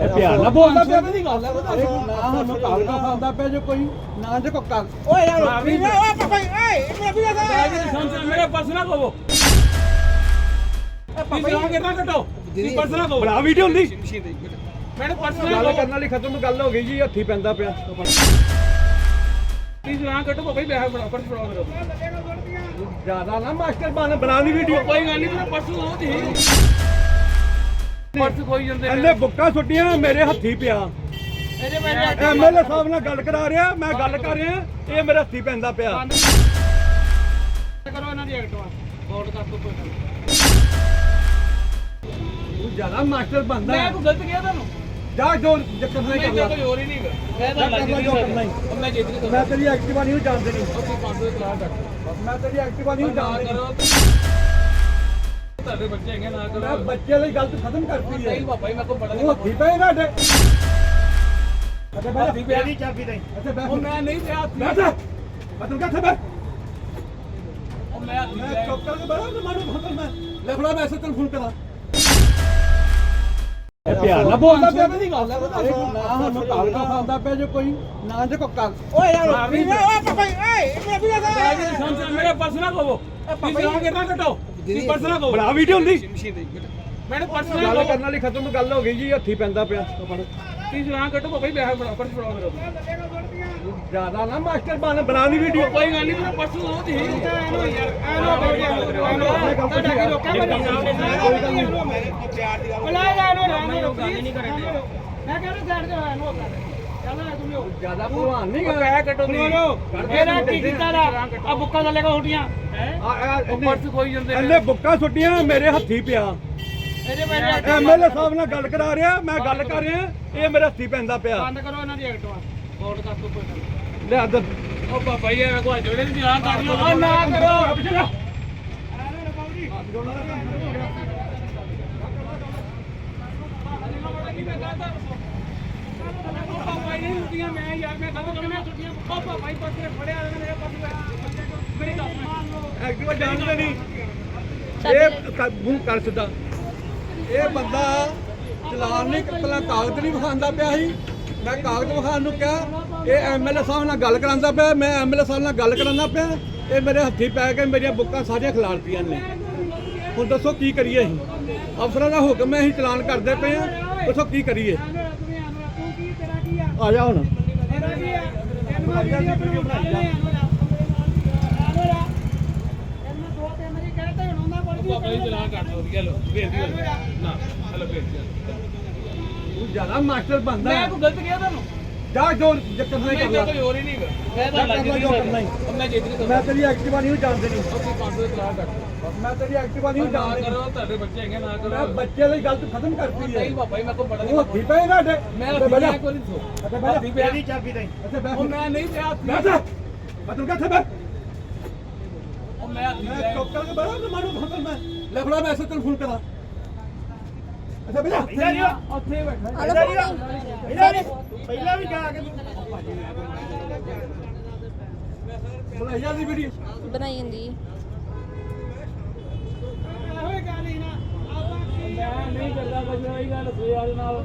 ਪਿਆਰ ਨਾਲ ਬੋਲਦਾ ਪਿਆ ਦੀ ਗੱਲ ਹੈ ਨਾ ਸਾਨੂੰ ਕਾਲ ਕਾ ਖਾਂਦਾ ਪਿਆ ਜੋ ਕੋਈ ਨਾ ਜੇ ਕੋ ਕਾਲ ਓਏ ਯਾਰ ਓਏ ਪਾਪਾ ਓਏ ਮੇਰਾ ਵੀ ਦਾ ਮੇਰੇ ਪਰਸ ਨਾ ਕੋਵੋ ਤੁਸੀਂ ਆ ਕਿੰਨਾ ਘਟੋ ਤੁਸੀਂ ਪਰਸ ਨਾ ਕੋਵੋ ਬੜਾ ਵੀਡੀਓ ਹੁੰਦੀ। ਮੇਰੇ ਪਰਸ ਨਾ ਗੱਲ ਕਰਨ ਵਾਲੀ ਖਤਮ ਗੱਲ ਹੋ ਗਈ ਜੀ ਹੱਥੀ ਪੈਂਦਾ ਪਿਆ। ਤੁਸੀਂ ਆ ਘਟੋ ਭਾਈ ਬੈਠ ਬੜਾ ਪਰਸ ਫੜਾ ਮੇਰਾ ਜ਼ਿਆਦਾ ਨਾ ਮਾਸਟਰ ਬਣ ਬਣਾ ਦੀ ਵੀਡੀਓ। ਕੋਈ ਗੱਲ ਨਹੀਂ ਮੇਰਾ ਪਰਸ ਉਹ ਦੀ ਪਰਸ ਕੋਈ ਜਾਂਦੇ ਇਹਨੇ ਬੁੱਕਾ ਛੁੱਟੀਆਂ ਮੇਰੇ ਹੱਥੀ ਪਿਆ। ਇਹਦੇ ਮੇਰੇ ਐਮਐਲਏ ਸਾਹਿਬ ਨਾਲ ਗੱਲ ਕਰਾ ਰਿਹਾ ਮੈਂ ਗੱਲ ਕਰ ਰਿਹਾ ਇਹ ਮੇਰੇ ਹੱਥੀ ਪੈਂਦਾ ਪਿਆ। ਬੰਦ ਕਰੋ ਇਹਨਾਂ ਦੀ ਐਕਟਵਾ। ਵੋਟ ਕਰ ਦੋ ਕੋਈ ਗੱਲ ਨੀ। ਤੂੰ ਜ਼ਿਆਦਾ ਮਾਸਟਰ ਬਣਦਾ। ਮੈਂ ਕੋਈ ਗਲਤ ਕਿਹਾ ਤੁਹਾਨੂੰ ਜਾ ਜੋ ਜੱਕਰ ਨਹੀਂ ਮੈਂ ਕਰਦਾ ਕੋਈ ਹੋਰ ਹੀ ਨਹੀਂ ਮੈਂ ਤਾਂ ਲੱਗ ਨਹੀਂ ਮੈਂ ਜਿੱਤ ਨਹੀਂ ਮੈਂ ਤੇਰੀ ਐਕਟਿਵਾ ਨਹੀਂ ਜਾਣਦੇ ਨਹੀਂ ਮੈਂ ਤੇਰੀ ਐਕਟਿਵਾ ਨਹੀਂ ਨਾ। ਜਾਣਦੇ ਤੁਹਾਡੇ ਬੱਚੇ ਹੈਗੇ ਨਾ ਮੈਂ ਕਰੋ ਬੱਚੇ ਲਈ ਗੱਲ ਤੂੰ ਖਤਮ ਕਰਤੀ ਹੈ। ਨਹੀਂ ਪਾਪਾ ਜੀ ਮੈਂ ਕੋਈ ਬੜਾ ਉਹ ਹੱਥੀ ਪਏ ਤੁਹਾਡੇ। ਅੱਛਾ ਹੱਥੀਂ ਪਿਆ। ਬੈਠ ਚਾਬੀ ਦੇ ਅੱਛਾ ਬੈਠ ਉਹ ਮੈਂ ਨਹੀਂ ਪਿਆ ਬੈਠ ਮੈਂ ਤੂੰ ਕਿੱਥੇ ਬੈਠ ਉਹ ਮੈਂ ਹੱਥੀਂ ਮੈਂ। ਚੁੱਪ ਕਰਕੇ ਬੈਠਾ ਤੇ ਮਾਰੂ ਫੋਨ ਮੈਂ ਲੈ ਫੜਾ ਮੈਂ ਤੈਨੂੰ ਫੋਨ ਕਰਾਂ। ਪਿਆਰ ਨਾਲ ਬੋਲਦਾ ਪਿਆ ਦੀ ਗੱਲ ਹੈ ਨਾ ਸਾਨੂੰ ਕਾਲ ਕਾ ਖਾਂਦਾ ਪਿਆ ਜੋ ਕੋਈ। ਨਾ ਜੇ ਕੋ ਕਾਲ ਓਏ ਯਾਰ ਓਏ ਪਾਪਾ ਓਏ ਮੇਰਾ ਮੈਂ ਮੇਰੇ ਪਰਸ ਨਾ ਕੋਵੋ ਆ ਕਿੰਨਾ ਘਟੋ ਤੁਸੀਂ ਪਰਸ ਨਾ ਕੋਵੋ ਬੜਾ ਵੀਡੀਓ ਹੁੰਦੀ ਮੇਰੇ ਪਰਸ ਨਾ ਗੱਲ ਕੋਵੋ ਕਰਨ ਵਾਲੀ ਖਤਮ ਗੱਲ ਹੋ ਗਈ ਜੀ ਹੱਥੀ ਪੈਂਦਾ ਪਿਆ। ਤੁਸੀਂ ਆ ਘਟੋ ਭਾਈ ਬੈਠ ਬੜਾ ਪਰਸ ਫੜਾ ਮੇਰਾ ਜ਼ਿਆਦਾ ਨਾ ਮਾਸਟਰ ਬਣ ਬਣਾ ਦੀ ਵੀਡੀਓ ਕੋਈ ਗੱਲ ਨਹੀਂ ਮੇਰਾ ਪਰਸ ਉਹ ਦੀ ਐਨੋ ਯਾਰ ਐਨੋ ਤੁਹਾਡਾ ਕੀ ਰੋਕਿਆ ਮੈਨੂੰ ਇਹਨੂੰ ਰਹਿਣ ਗੱਲ ਨਹੀਂ ਕਰਨ ਮੈਂ ਕਹਿੰਦਾ ਸਾਈਡ ਤੇ ਹੋਇਆ ਨੂੰ ਕਰ ਨਾ ਜ਼ਿਆਦਾ ਭਲਵਾਨ ਨਹੀਂ ਉਹ ਕਹਿ ਕੱਟੋ ਦੀ ਇਹਦਾ ਕੀ ਕੀਤਾ ਦਾ? ਆ ਬੁੱਕਾਂ ਦਾ ਲਗਾ ਹੁਟੀਆਂ ਉਹ ਪਰਸ ਕੋਈ ਜਾਂਦੇ ਇਹਨੇ ਬੁੱਕਾ ਛੁੱਟੀਆਂ ਮੇਰੇ ਹੱਥੀ ਪਿਆ। ਇਹਦੇ ਮੇਰੇ ਐਮਐਲਏ ਸਾਹਿਬ ਨਾਲ ਗੱਲ ਕਰਾ ਰਿਹਾ ਮੈਂ ਗੱਲ ਕਰ। ਰਿਹਾ ਇਹ ਮੇਰੇ ਹੱਥੀ ਪੈਂਦਾ ਪਿਆ। ਬੰਦ ਕਰੋ ਇਹਨਾਂ ਦੀ ਐਕਟਵਾ ਵੋਟ ਕਰ ਦੋ। ਲੈ ਅੱਧ ਉਹ ਬਾਬਾ ਜੀ ਐਵੇਂ ਕੋਈ ਜੋੜੇ ਦੀ ਆਂ ਕਰ ਲਓ। ਨਾ ਕਰੋ। ਬਾਬਾ ਮੈਂ ਯਾਰ ਮੈਂ ਕਦੋਂ ਕਰਨਾ ਛੁੱਟੀਆਂ ਉਹ ਬਾਬਾ ਜੀ ਪਰਸ ਫੜਿਆ ਮੇਰੇ ਪਰਸ ਮੇਰੀ ਗੱਲ ਸੁਣ। ਐਕਟਿਵਾ ਜਾਣਦੇ ਨਹੀਂ। ਇਹ ਕ- ਮੂੰਹ ਕਰ ਸਿੱਧਾ। ਇਹ ਬੰਦਾ ਚਲਾਨ ਨਹੀਂ ਪਹਿਲਾਂ ਕਾਗਜ਼ ਨਹੀਂ ਵਿਖਾਉਂਦਾ ਪਿਆ ਸੀ। ਮੈਂ ਕਾਗਜ਼ ਵਿਖਾਉਣ ਨੂੰ ਕਿਹਾ ਇਹ ਐਮਐਲਏ ਸਾਹਿਬ ਨਾਲ ਗੱਲ ਕਰਾਉਂਦਾ ਪਿਆ ਮੈਂ ਐਮਐਲਏ ਸਾਹਿਬ ਨਾਲ ਗੱਲ ਕਰਾਉਂਦਾ ਪਿਆ। ਇਹ ਮੇਰੇ ਹੱਥੀ ਪੈ ਕੇ ਮੇਰੀਆਂ ਬੁੱਕਾਂ ਸਾਰੀਆਂ ਖਿਲਾਰਤੀਆਂ ਨੇ। ਹੁਣ ਦੱਸੋ ਕੀ ਕਰੀਏ ਅਸੀਂ? ਅਫਸਰਾਂ ਦਾ ਹੁਕਮ ਹੈ ਅਸੀਂ ਚਲਾਨ ਕਰਦੇ ਪਏ ਆ ਦੱਸੋ ਕੀ ਕਰੀਏ? ਆ ਜਾ ਹੁਣ। ਕੀ ਬਾਬਾ ਜੀ ਚਲਾਨ ਕਰ ਦੋ ਵਧੀਆ ਲੋ ਭੇਜ ਦਿਓ ਨਾ ਹਲੋ ਭੇਜ ਦਿਓ ਤੂੰ ਜ਼ਿਆਦਾ ਮਾਸਟਰ ਬਣਦਾ ਮੈਂ ਕੋਈ ਗਲਤ ਕਿਹਾ ਤੁਹਾਨੂੰ? ਜਾ ਜੋ ਜੱਕਰ ਨਹੀਂ ਮੈਂ ਕਰਦਾ ਕੋਈ ਹੋਰ ਹੀ ਨਹੀਂ ਮੈਂ ਤਾਂ ਲੱਗ ਨਹੀਂ ਮੈਂ ਜਿੱਤ ਨਹੀਂ ਮੈਂ ਤੇਰੀ ਐਕਟਿਵਾ ਨਹੀਂ ਜਾਣਦੇ ਨਹੀਂ। ਅਸੀਂ ਪੰਜ ਦੇ ਕਰਾ ਕਰ ਮੈਂ ਤੇਰੀ ਐਕਟਿਵਾ ਨਹੀਂ ਨਾ ਜਾਣਦੇ ਕਰੋ ਤੁਹਾਡੇ ਬੱਚੇ ਹੈਗੇ ਨਾ ਮੈਂ ਕਰੋ ਬੱਚੇ ਲਈ ਗੱਲ ਤੂੰ ਖਤਮ ਕਰਤੀ ਹੈ। ਨਹੀਂ ਬਾਬਾ ਜੀ ਮੈਂ ਕੋਈ ਬੜਾ ਉਹ ਨਹੀਂ ਹੱਥੀ ਪਏ ਤੁਹਾਡੇ ਮੈਂ ਜਾ। ਕੋਈ ਨਹੀਂ ਸੋ ਅੱਛਾ ਬਹਿ ਜਾ। ਹੱਥੀਂ ਪਿਆ। ਚਾਬੀ ਦੇ ਅੱਛਾ ਬੈਠ ਉਹ ਮੈਂ ਨਹੀਂ ਪਿਆ। ਬੈਠ ਮੈਂ ਤੂੰ ਕਿੱਥੇ ਬੈਠ ਉਹ ਮੈਂ ਮੈਂ। ਚੁੱਪ ਕਰਕੇ ਤੇ ਮਾਰੂ ਫੋਨ ਮੈਂ ਲੈ ਫੜਾ ਮੈਂ ਤੈਨੂੰ ਫੋਨ ਕਰਾਂ। ਅੱਛਾ ਜਾ। ਉੱਥੇ ਹੀ ਬੈਠਾ। ਪਹਿਲਾਂ ਵੀ ਕਹਾ ਕੇ ਬੁਲਾਈ ਜਾਂਦੀ ਵੀਡੀਓ। ਬਣਾਈ ਜਾਂਦੀ ਹੈ। ਹੋਏ ਗੱਲ ਹੀ ਨਾ। ਮੈਂ ਨਹੀਂ ਕਰਦਾ ਕੋਈ ਉਹੀ ਗੱਲ ਸੋਏ ਵਾਲੇ ਨਾਲ।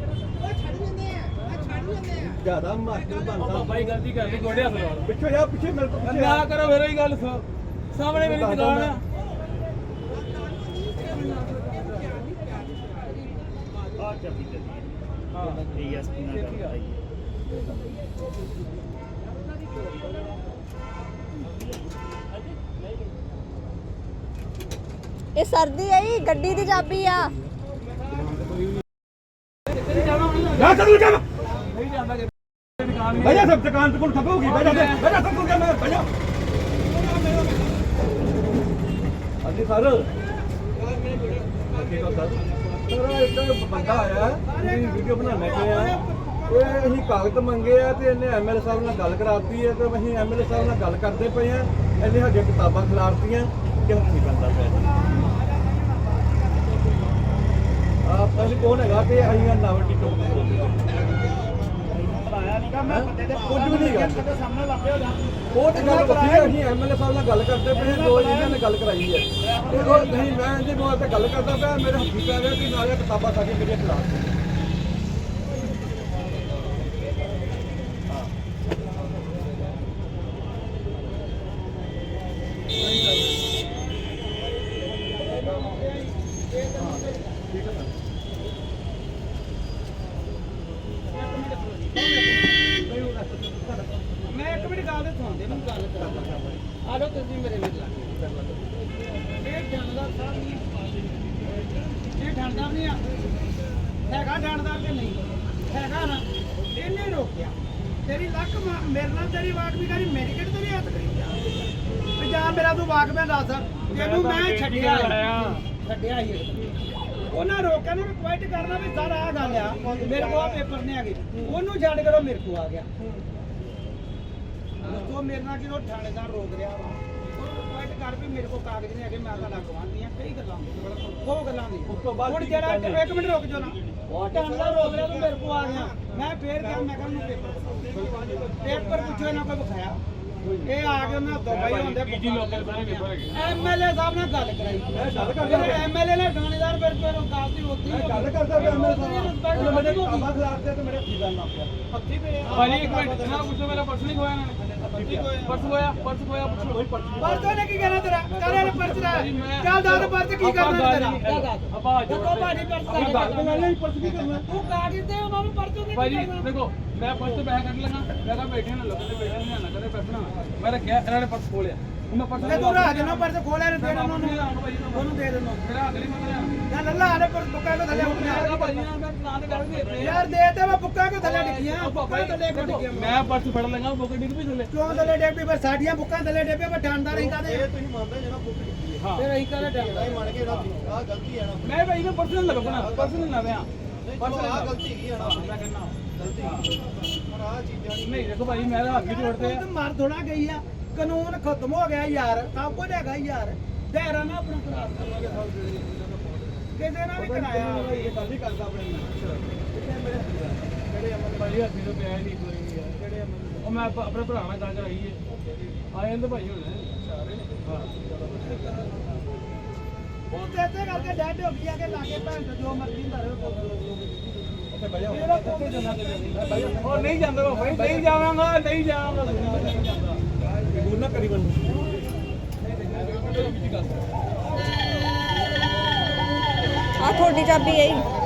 ਜ਼ਿਆਦਾ ਮਾਸਟਰ ਬਣਦਾ ਬਾਬਾ ਜੀ ਗਲਤੀ ਕਰਦੀ ਗੋੜਿਆ ਸਵਾਲ ਪਿੱਛੇ ਜਾ ਪਿੱਛੇ ਮੇਰੇ ਤੋਂ ਪਿੱਛੇ ਨਾ ਕਰੋ ਫਿਰ ਗੱਲ ਸੋ ਸਾਹਮਣੇ ਮੇਰੀ ਦੁਕਾਨ ਆ। ਇਹ ਸਰਦੀ ਆਈ ਗੱਡੀ ਦੀ ਚਾਬੀ ਆ। ਜਾ ਚੱਲ ਜਾ ਨਹੀਂ ਜਾਂਦਾ ਕਿ ਦੁਕਾਨ ਬਹਿ ਜਾ ਸਭ ਦੁਕਾਨ ਤੇ ਕੋਲ ਖਪੋਗੀ ਬਹਿ ਜਾ ਤੇ, ਬਹਿ ਜਾ ਸਭ ਕੋਲ ਮੈਂ ਬਹਿ ਜਾ। ਹਾਂਜੀ ਸਰ। ਕੀ ਗੱਲ ਸਰ ਇੱਕ ਬੰਦਾ ਆਇਆ ਇਹਦੀ ਵੀਡੀਓ ਬਣਾਉਣੇ ਪਏ ਇਹ ਅਸੀਂ ਕਾਗਜ਼ ਮੰਗੇ ਆ ਤੇ ਇਹਨੇ ਐਮਐਲਏ ਸਾਹਿਬ ਨਾਲ ਗੱਲ ਕਰਾਤੀ ਹੈ ਤੇ ਅਸੀਂ ਐਮਐਲਏ ਸਾਹਿਬ ਨਾਲ ਗੱਲ ਕਰਦੇ ਪਏ ਆ। ਇਹਨੇ ਸਾਡੀਆਂ ਕਿਤਾਬਾਂ ਖਿਲਾਰਤੀਆਂ ਕਿ ਹੱਥੀ ਬੰਦਾ ਪਿਆ ਆਪ ਅਸੀਂ ਕੌਣ ਹੈਗਾ ਤੇ ਅਸੀਂ ਨਾਵਟੀ ਤੋਂ ਕੁਝ ਵੀ ਨਹੀਂ ਗਾ ਉਹ ਤੇ ਗੱਲ ਵੱਖਰੀ ਅਸੀਂ ਐਮਐਲਏ ਸਾਹਿਬ ਨਾਲ ਗੱਲ ਕਰਦੇ ਪਏ ਹਾਂ, ਜੋ ਇਹਨਾਂ ਨੇ ਗੱਲ ਕਰਾਈ ਹੈ। ਤੇ ਉਹ ਨਹੀਂ ਮੈਂ ਇਹਦੇ ਨਾਲ ਤੇ ਗੱਲ ਕਰਦਾ ਪਿਆ ਮੇਰੇ ਹੱਥੀ ਪੈ ਗਿਆ ਕਿ ਨਾਲੇ ਕਿਤਾਬਾਂ ਸਾਡੀ ਮੇਰੀਆਂ ਖਿਲਾਫ ਗੱਲ ਤੇ ਸੁਣਦੇ ਨੂੰ ਗੱਲ ਕਰਾਂਗਾ ਆ ਲੋ ਤੁਸੀਂ ਮੇਰੇ ਵਿੱਚ ਲੱਗ ਇਹ ਜਾਣਦਾ ਸਾਹਿਬ ਨਹੀਂ ਇਹ ਜਾਣਦਾ ਨਹੀਂ ਆ। ਹੈਗਾ ਜਾਣਦਾ ਕਿ ਨਹੀਂ? ਹੈਗਾ ਨਾ। ਇਹਨੇ ਰੋਕਿਆ। ਤੇਰੀ ਲੱਕ ਮੇਰੇ ਨਾਲ ਤੇਰੀ ਵਾਕ ਵੀ ਕਰੀ ਮੇਰੀ ਕਿਹੜੀ ਤੇਰੀ ਹੱਥ ਕਰੀ? ਜਾ ਤੇ ਜਾਂ ਮੇਰਾ ਤੂੰ ਵਾਕ ਮੈਂ ਦੱਸ। ਤੈਨੂੰ ਮੈਂ ਛੱਡਿਆ। ਛੱਡਿਆ ਹੀ ਉਹਨਾਂ ਰੋਕਿਆ ਨੂੰ ਰਿਕੁਐਸਟ ਕਰਨਾ ਵੀ ਸਰ ਆ ਗੱਲ ਆ। ਮੇਰੇ ਕੋਲ ਪੇਪਰ ਨਹੀਂ ਹੈਗੇ। ਉਹਨੂੰ ਛੱਡ ਕਰੋ ਮੇਰੇ ਕੋਲ ਆ ਗਿਆ। ਉਹ ਮੇਰੇ ਨਾਲ ਕਿਉਂ ਥਾਣੇਦਾਰ ਰੋਕ ਰਿਹਾ ਵਾ ਉਹ ਰਿਕੁਐਸਟ ਕਰ ਵੀ ਮੇਰੇ ਕੋਲ ਕਾਗਜ਼ ਨਹੀਂ ਹੈਗੇ ਮੈਂ ਤੁਹਾਡਾ ਗਵਾਂਢੀ ਆ ਕਈ ਗੱਲਾਂ ਉਹ ਗੱਲਾਂ ਦੀ ਉਸ ਤੋਂ ਬਾਅਦ ਹੁਣ ਜਿਹੜਾ? ਇੱਕ ਮਿੰਟ ਰੁਕ ਜਾਓ ਨਾ। ਉਹ ਥਾਣੇਦਾਰ ਰੋਕ ਰਿਹਾ ਤੂੰ ਮੇਰੇ ਕੋਲ ਆ ਗਿਆ। ਮੈਂ ਫੇਰ ਕਿਹਾ ਮੈਂ ਕਿਹਾ ਨੂੰ ਪੇਪਰ ਪੇਪਰ ਪੁੱਛੋ ਨਾ ਕੋਈ ਵਿਖਾਇਆ ਇਹ ਆ ਕੇ ਉਹਨਾਂ ਦੁਬਈ ਹੁੰਦੇ ਪੀਜੀ ਲੋਕਲ ਹੈਗੇ। ਐਮਐਲਏ ਸਾਹਿਬ ਨਾਲ ਗੱਲ ਕਰਾਈ। ਮੈਂ ਗੱਲ ਕਰਦਾ ਪਿਆ। ਐਮਐਲਏ ਨੇ ਥਾਣੇਦਾਰ ਮੇਰੇ ਕੋਲ ਗੱਲ ਦੀ ਹੁੰਦੀ ਮੈਂ ਗੱਲ ਕਰਦਾ ਪਿਆ ਮੈਂ ਉਹਨੇ ਮੇਰੇ ਖਿਲਾਫ ਤੇ ਮੇਰੇ ਖੀਦਾ ਨਾ ਪਿਆ ਹੱਥੀ ਪਏ ਆ। ਭਾਜੀ ਇੱਕ ਮਿੰਟ ਨਾ ਪੁੱਛੋ ਮੇਰਾ ਪਰਸ ਨਹੀਂ ਖੋਇਆ ਇਹਨਾਂ ਨੇ। ਪਰਸ ਖੋਇਆ ਪਰਸ ਖੋਇਆ ਪੁੱਛੋ ਪਰਚੋ ਨੇ ਕੀ ਕਹਿਣਾ ਤੇਰਾ? ਕਾਰੇ ਨੇ ਪਰਚ ਦਾ। ਚੱਲ ਦੱਸ ਪਰਚ ਕੀ ਕਰਨਾ ਤੇਰਾ। ਚੱਲ ਦੱਸ ਆਪਾਂ ਦੱਸੋ ਭਾਜੀ ਪਰਚ ਆਪਾਂ ਗੱਲ ਦਾ ਕਰ ਲਈ ਪਰਸ ਕੀ ਕਰਨਾ। ਤੂੰ ਕਾਗਜ਼ ਦੇ ਉਹਨਾਂ ਨੂੰ ਪਰਚੋ ਦੇ ਭਾਜੀ ਦੇਖੋ ਮੈਂ ਪਰਸ ਤੋਂ ਪੈਸੇ ਕੱਢ ਲਗਾ ਮੈਂ ਕਿਹਾ ਬੈਠੇ ਨਾ ਮੈਂ ਰੱਖਿਆ ਇਹਨਾਂ ਨੇ ਪਰਸ ਖੋਲਿਆ ਮੈਂ ਪਰਸ ਤੇ ਤੂੰ ਰਾਜ ਨਾ ਪਰਚ ਖੋਲਿਆ ਨੇ ਦੇਣਾ ਉਹਨੂੰ ਉਹਨੂੰ ਦੇ ਦੇਣਾ ਮੇਰਾ ਅਗਲੀ ਮੰਗਿਆ ਜਾਂ ਲੱਲਾ ਆਲੇ ਪਰ ਬੁੱਕਾ ਕੋ ਥੱਲੇ ਉੱਠਿਆ? ਭਾਜੀ ਨਾਲ ਮੈਂ ਨਾਂ ਤੇ ਗੱਲ ਦੇ ਯਾਰ ਦੇ ਤੇ ਮੈਂ ਬੁੱਕਾ ਕੋ ਥੱਲੇ ਡਿੱਗੀਆਂ? ਬੁੱਕਾ ਥੱਲੇ ਕੋ ਡਿੱਗੀਆਂ? ਮੈਂ ਪਰਸ ਫੜ ਲਗਾ ਬੁੱਕ ਡਿੱਗ ਵੀ ਥੱਲੇ। ਕਿਉਂ ਥੱਲੇ ਡਿੱਗ ਪਈ? ਪਰ ਸਾਡੀਆਂ ਬੁੱਕਾਂ ਥੱਲੇ ਡਿੱਗ ਪਈ ਪਰ ਠੰਡਾ ਨਹੀਂ ਕਾਦੇ ਤੁਸੀਂ ਮੰਨਦੇ ਜਿਹੜਾ ਬੁੱਕ ਕੀਤੀ ਹੈ। ਹਾਂ। ਫਿਰ ਅਸੀਂ ਕਾਦੇ ਡਰਦਾ ਨਹੀਂ ਮੰਨ ਕੇ ਨਾ ਆ ਗਲਤੀ ਹੈ ਨਾ। ਮੈਂ ਭਾਈ ਮੈਂ ਪਰਸ ਨਾਲ ਲੱਗਣਾ ਪਰਸ ਨਾਲ ਲਾਵਿਆ ਨਹੀਂ ਚਲੋ ਆ ਗਲਤੀ ਹੈ ਨਾ। ਮੈਂ ਕਹਿੰਦਾ। ਗਲਤੀ ਪਰ ਆ ਚੀਜ਼ਾਂ ਨਹੀਂ ਦੇਖੋ ਭਾਈ ਮੈਂ ਤਾਂ ਹੱਥ ਵੀ ਜੋੜਦੇ ਆ। ਮਰ ਥੋੜਾ ਗਈ ਆ। ਕਾਨੂੰਨ ਖਤਮ ਹੋ ਗਿਆ ਯਾਰ ਸਭ ਕੁਝ ਹੈਗਾ ਯਾਰ। ਦਾਇਰਾ ਨਾ ਆਪਣਾ ਖਰਾਬ ਕਰਵਾਂਗੇ ਕਿਸੇ ਨਾਲ ਵੀ ਕਰਾਇਆ। ਇਹ ਗੱਲ ਨਹੀਂ ਕਰਦਾ ਆਪਣੇ ਨਾਲ। ਭਾਈ ਹੱਥੀ ਤੋਂ ਪਿਆ ਹੀ ਨਹੀਂ ਕੋਈ ਵੀ ਯਾਰ। ਕਿਹੜੇ ਉਹ ਮੈਂ ਆਪ- ਆਪਣੇ ਭਰਾ ਨਾਲ ਗੱਲ ਕਰਾਈ ਹੈ ਆਏ ਨੇ ਭਾਈ ਹੁਣ। ਹਾਂ। ਉਹ ਤੇ ਤੇ ਕਰਕੇ ਡੈਡ ਹੋ ਗਿਆ ਕਿ ਲਾਗੇ ਭੈਣ ਜੋ ਮਰਜ਼ੀ ਹੁੰਦਾ ਰਹੇ ਉੱਥੇ ਬਹਿ ਜਾ। ਮੇਰਾ ਕੋਤੇ ਜਨਾ ਤੇ ਉਹ ਨਹੀਂ ਜਾਂਦਾ ਭਾਈ ਨਹੀਂ ਜਾਵਾਂਗਾ ਨਹੀਂ ਜਾਵਾਂਗਾ। ਨਹੀਂ ਕਰੀ ਬੰਦ ਆ ਤੁਹਾਡੀ ਚਾਬੀ ਹੈ ਜੀ।